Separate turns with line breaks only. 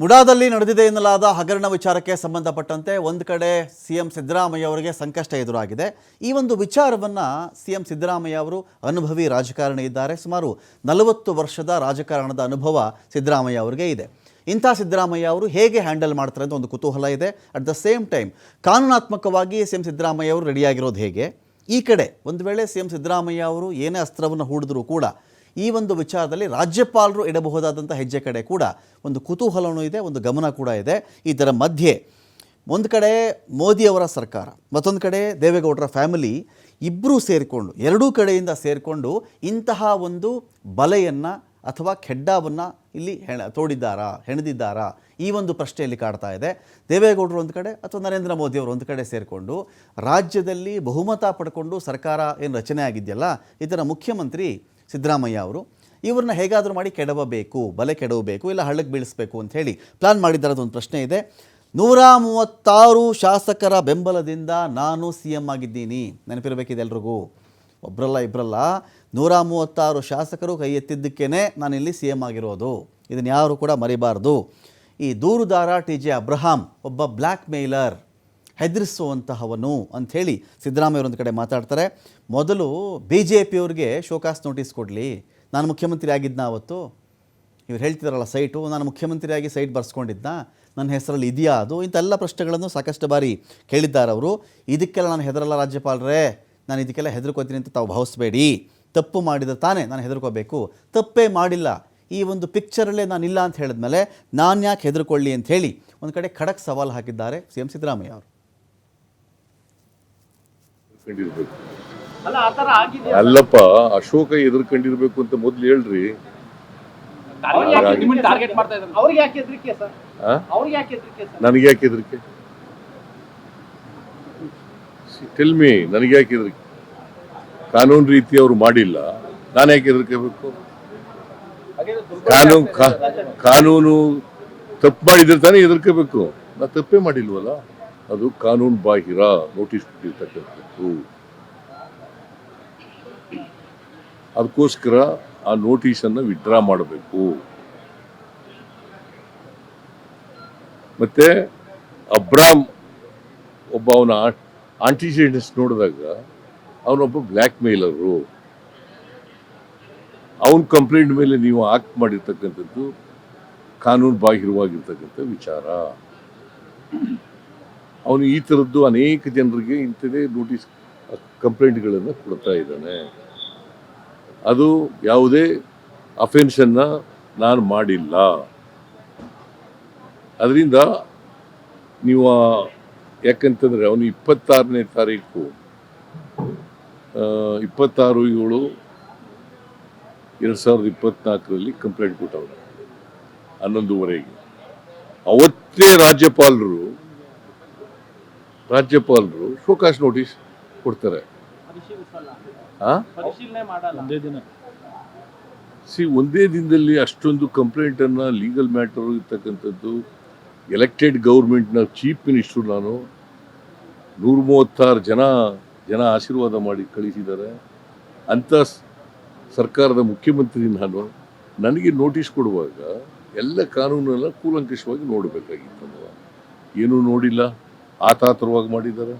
ಮುಡಾದಲ್ಲಿ ನಡೆದಿದೆ ಎನ್ನಲಾದ ಹಗರಣ ವಿಚಾರಕ್ಕೆ ಸಂಬಂಧಪಟ್ಟಂತೆ ಒಂದು ಕಡೆ ಸಿ ಎಂ ಸಿದ್ದರಾಮಯ್ಯ ಅವರಿಗೆ ಸಂಕಷ್ಟ ಎದುರಾಗಿದೆ. ಈ ಒಂದು ವಿಚಾರವನ್ನು ಸಿ ಎಂ ಸಿದ್ದರಾಮಯ್ಯ ಅವರು ಅನುಭವಿ ರಾಜಕಾರಣಿ ಇದ್ದಾರೆ. ಸುಮಾರು ನಲವತ್ತು ವರ್ಷದ ರಾಜಕಾರಣದ ಅನುಭವ ಸಿದ್ದರಾಮಯ್ಯ ಅವರಿಗೆ ಇದೆ. ಇಂಥ ಸಿದ್ದರಾಮಯ್ಯ ಅವರು ಹೇಗೆ ಹ್ಯಾಂಡಲ್ ಮಾಡ್ತಾರೆ ಅಂತ ಒಂದು ಕುತೂಹಲ ಇದೆ. ಅಟ್ ದ ಸೇಮ್ ಟೈಮ್ ಕಾನೂನಾತ್ಮಕವಾಗಿ ಸಿ ಎಂ ಸಿದ್ದರಾಮಯ್ಯ ಅವರು ರೆಡಿಯಾಗಿರೋದು ಹೇಗೆ? ಈ ಕಡೆ ಒಂದು ವೇಳೆ ಸಿ ಎಂ ಸಿದ್ದರಾಮಯ್ಯ ಅವರು ಏನೇ ಅಸ್ತ್ರವನ್ನು ಹೂಡಿದ್ರೂ ಕೂಡ ಈ ಒಂದು ವಿಚಾರದಲ್ಲಿ ರಾಜ್ಯಪಾಲರು ಇಡಬಹುದಾದಂಥ ಹೆಜ್ಜೆ ಕಡೆ ಕೂಡ ಒಂದು ಕುತೂಹಲವೂ ಇದೆ, ಒಂದು ಗಮನ ಕೂಡ ಇದೆ. ಇದರ ಮಧ್ಯೆ ಒಂದು ಕಡೆ ಮೋದಿಯವರ ಸರ್ಕಾರ, ಮತ್ತೊಂದು ಕಡೆ ದೇವೇಗೌಡರ ಫ್ಯಾಮಿಲಿ ಇಬ್ಬರೂ ಸೇರಿಕೊಂಡು, ಎರಡೂ ಕಡೆಯಿಂದ ಸೇರಿಕೊಂಡು ಇಂತಹ ಒಂದು ಬಲೆಯನ್ನು ಅಥವಾ ಖೆಡ್ಡಾವನ್ನು ಇಲ್ಲಿ ಹೆಣ, ತೋಡಿದ್ದಾರಾ, ಹೆಣೆದಿದ್ದಾರಾ ಈ ಒಂದು ಪ್ರಶ್ನೆಯಲ್ಲಿ ಕಾಡ್ತಾ ಇದೆ. ದೇವೇಗೌಡರು ಒಂದು ಕಡೆ ಅಥವಾ ನರೇಂದ್ರ ಮೋದಿಯವರು ಒಂದು ಕಡೆ ಸೇರಿಕೊಂಡು ರಾಜ್ಯದಲ್ಲಿ ಬಹುಮತ ಪಡ್ಕೊಂಡು ಸರ್ಕಾರ ಏನು ರಚನೆ ಆಗಿದೆಯಲ್ಲ, ಇದರ ಮುಖ್ಯಮಂತ್ರಿ ಸಿದ್ದರಾಮಯ್ಯ ಅವರು, ಇವ್ರನ್ನ ಹೇಗಾದರೂ ಮಾಡಿ ಕೆಡವಬೇಕು ಬಲೆ ಕೆಡವಬೇಕು ಇಲ್ಲ ಹಳ್ಳಕ್ಕೆ ಬೀಳಿಸ್ಬೇಕು ಅಂತ ಹೇಳಿ ಪ್ಲಾನ್ ಒಂದು ಪ್ರಶ್ನೆ ಇದೆ. ನೂರ ಮೂವತ್ತಾರು ಶಾಸಕರ ಬೆಂಬಲದಿಂದ ನಾನು ಸಿ ಎಂ ಆಗಿದ್ದೀನಿ. ನೆನಪಿರಬೇಕಿದೆ ಎಲ್ರಿಗೂ. ಒಬ್ಬರಲ್ಲ ಇಬ್ಬರಲ್ಲ ನೂರ ಮೂವತ್ತಾರು ಶಾಸಕರು ಕೈ ಎತ್ತಿದ್ದಕ್ಕೇ ನಾನಿಲ್ಲಿ ಸಿ ಎಂ ಆಗಿರೋದು. ಇದನ್ನು ಯಾರು ಕೂಡ ಮರಿಬಾರ್ದು. ಈ ದೂರುದಾರ ಟಿ ಜೆ ಅಬ್ರಹಾಂ, ಒಬ್ಬ ಬ್ಲ್ಯಾಕ್ ಮೇಲರ್ ಹೆದರಿಸುವಂತಹವನು ಅಂಥೇಳಿ ಸಿದ್ದರಾಮಯ್ಯ ಒಂದು ಕಡೆ ಮಾತಾಡ್ತಾರೆ. ಮೊದಲು ಬಿ ಜೆ ಪಿಯವ್ರಿಗೆ ಶೋಕಾಸ್ ನೋಟಿಸ್ ಕೊಡಲಿ. ನಾನು ಮುಖ್ಯಮಂತ್ರಿ ಆಗಿದ್ದನ ಅವತ್ತು? ಇವ್ರು ಹೇಳ್ತಿದ್ದಾರಲ್ಲ ಸೈಟು, ನಾನು ಮುಖ್ಯಮಂತ್ರಿಯಾಗಿ ಸೈಟ್ ಬರ್ಸ್ಕೊಂಡಿದ್ದ ನನ್ನ ಹೆಸರಲ್ಲಿ ಇದೆಯಾ ಅದು? ಇಂಥೆಲ್ಲ ಪ್ರಶ್ನೆಗಳನ್ನು ಸಾಕಷ್ಟು ಬಾರಿ ಕೇಳಿದ್ದಾರೆ ಅವರು. ಇದಕ್ಕೆಲ್ಲ ನಾನು ಹೆದರಲ್ಲ ರಾಜ್ಯಪಾಲರೇ. ನಾನು ಇದಕ್ಕೆಲ್ಲ ಹೆದರ್ಕೋತೀನಿ ಅಂತ ತಾವು ಭಾವಿಸ್ಬೇಡಿ. ತಪ್ಪು ಮಾಡಿದ್ರೆ ತಾನೇ ನಾನು ಹೆದರ್ಕೋಬೇಕು. ತಪ್ಪೇ ಮಾಡಿಲ್ಲ. ಈ ಒಂದು ಪಿಕ್ಚರಲ್ಲೇ ನಾನು ಇಲ್ಲ ಅಂತ ಹೇಳಿದ್ಮೇಲೆ ನಾನು ಯಾಕೆ ಹೆದರ್ಕೊಳ್ಳಿ ಅಂತ ಹೇಳಿ ಒಂದು ಕಡೆ ಖಡಕ್ ಸವಾಲು ಹಾಕಿದ್ದಾರೆ ಸಿ ಎಂ ಸಿದ್ದರಾಮಯ್ಯ ಅವರು.
ಕಂಡಿರ್ಬೇಕು
ಅಲ್ಲ ಆ ಆಗಿದೆ
ಅಲ್ಲಪ್ಪ ಅಶೋಕ ಎದುರ್ಕೊಂಡಿರ್ಬೇಕು ಅಂತ ಮೊದ್ಲು ಹೇಳ್ರಿ. ನನಗೆ ಯಾಕೆ ಹೆದರಿಕೆ? ಟೆಲ್ ಮಿ ನನಗೆ ಯಾಕೆ ಹೆದರಿಕೆ? ಕಾನೂನು ರೀತಿ ಅವ್ರು ಮಾಡಿಲ್ಲ. ನಾನು ಯಾಕೆ ಹೆದರ್ಕೋಬೇಕು? ಕಾನೂನು ಕಾನೂನು ತಪ್ಪು ಮಾಡಿದ್ರೆ ತಾನೇ ಹೆದರ್ಕೋಬೇಕು. ನಾ ತಪ್ಪೇ ಮಾಡಿಲ್ವಲ್ಲ? ಅದು ಕಾನೂನು ಬಾಹಿರ ನೋಟಿಸ್ ಕೊಟ್ಟಿರ್ತಕ್ಕಂಥದ್ದು. ಅದಕ್ಕೋಸ್ಕರ ಆ ನೋಟಿಸನ್ನು ವಿಡ್ರಾ ಮಾಡಬೇಕು. ಮತ್ತೆ ಅಬ್ರಾಮ್ ಒಬ್ಬ ಅವನ ಆಂಟಿಜೆಂಟ್ಸ್ ನೋಡಿದಾಗ ಅವನೊಬ್ಬ ಬ್ಲ್ಯಾಕ್ ಮೇಲರು. ಅವನ ಕಂಪ್ಲೇಂಟ್ ಮೇಲೆ ನೀವು ಆಕ್ಟ್ ಮಾಡಿರ್ತಕ್ಕಂಥದ್ದು ಕಾನೂನು ಬಾಹಿರವಾಗಿರ್ತಕ್ಕಂಥ ವಿಚಾರ. ಅವನು ಈ ಥರದ್ದು ಅನೇಕ ಜನರಿಗೆ ಇಂಥದೇ ನೋಟಿಸ್ ಕಂಪ್ಲೇಂಟ್ಗಳನ್ನು ಕೊಡ್ತಾ ಇದ್ದಾನೆ. ಅದು ಯಾವುದೇ ಅಫೆನ್ಷನ್ನ ನಾನು ಮಾಡಿಲ್ಲ. ಅದರಿಂದ ನೀವು ಯಾಕಂತಂದರೆ ಅವನು ಇಪ್ಪತ್ತಾರನೇ ತಾರೀಕು ಇಪ್ಪತ್ತಾರು ಏಳು ಎರಡು ಸಾವಿರದ ಇಪ್ಪತ್ನಾಲ್ಕರಲ್ಲಿ ಕಂಪ್ಲೇಂಟ್ ಕೊಟ್ಟವನು, ಹನ್ನೊಂದುವರೆಗೆ. ಅವತ್ತೇ ರಾಜ್ಯಪಾಲರು ರಾಜ್ಯಪಾಲರು ಶೋಕಾಸ್ ನೋಟಿಸ್ ಕೊಡ್ತಾರೆ. ಸಿ, ಒಂದೇ ದಿನದಲ್ಲಿ ಅಷ್ಟೊಂದು ಕಂಪ್ಲೇಂಟನ್ನು ಲೀಗಲ್ ಮ್ಯಾಟರ್ ಇರ್ತಕ್ಕಂಥದ್ದು, ಎಲೆಕ್ಟೆಡ್ ಗೌರ್ಮೆಂಟ್ನ ಚೀಫ್ ಮಿನಿಸ್ಟ್ರು ನಾನು ನೂರ ಮೂವತ್ತಾರು ಜನ ಜನ ಆಶೀರ್ವಾದ ಮಾಡಿ ಕಳಿಸಿದ್ದಾರೆ. ಅಂಥ ಸರ್ಕಾರದ ಮುಖ್ಯಮಂತ್ರಿ ನಾನು, ನನಗೆ ನೋಟಿಸ್ ಕೊಡುವಾಗ ಎಲ್ಲ ಕಾನೂನೆಲ್ಲ ಕೂಲಂಕಷವಾಗಿ ನೋಡಬೇಕಾಗಿತ್ತು ಏನೂ ನೋಡಿಲ್ಲ. ಆತಾತರವಾಗಿ ಮಾಡಿದ್ದಾರೆ?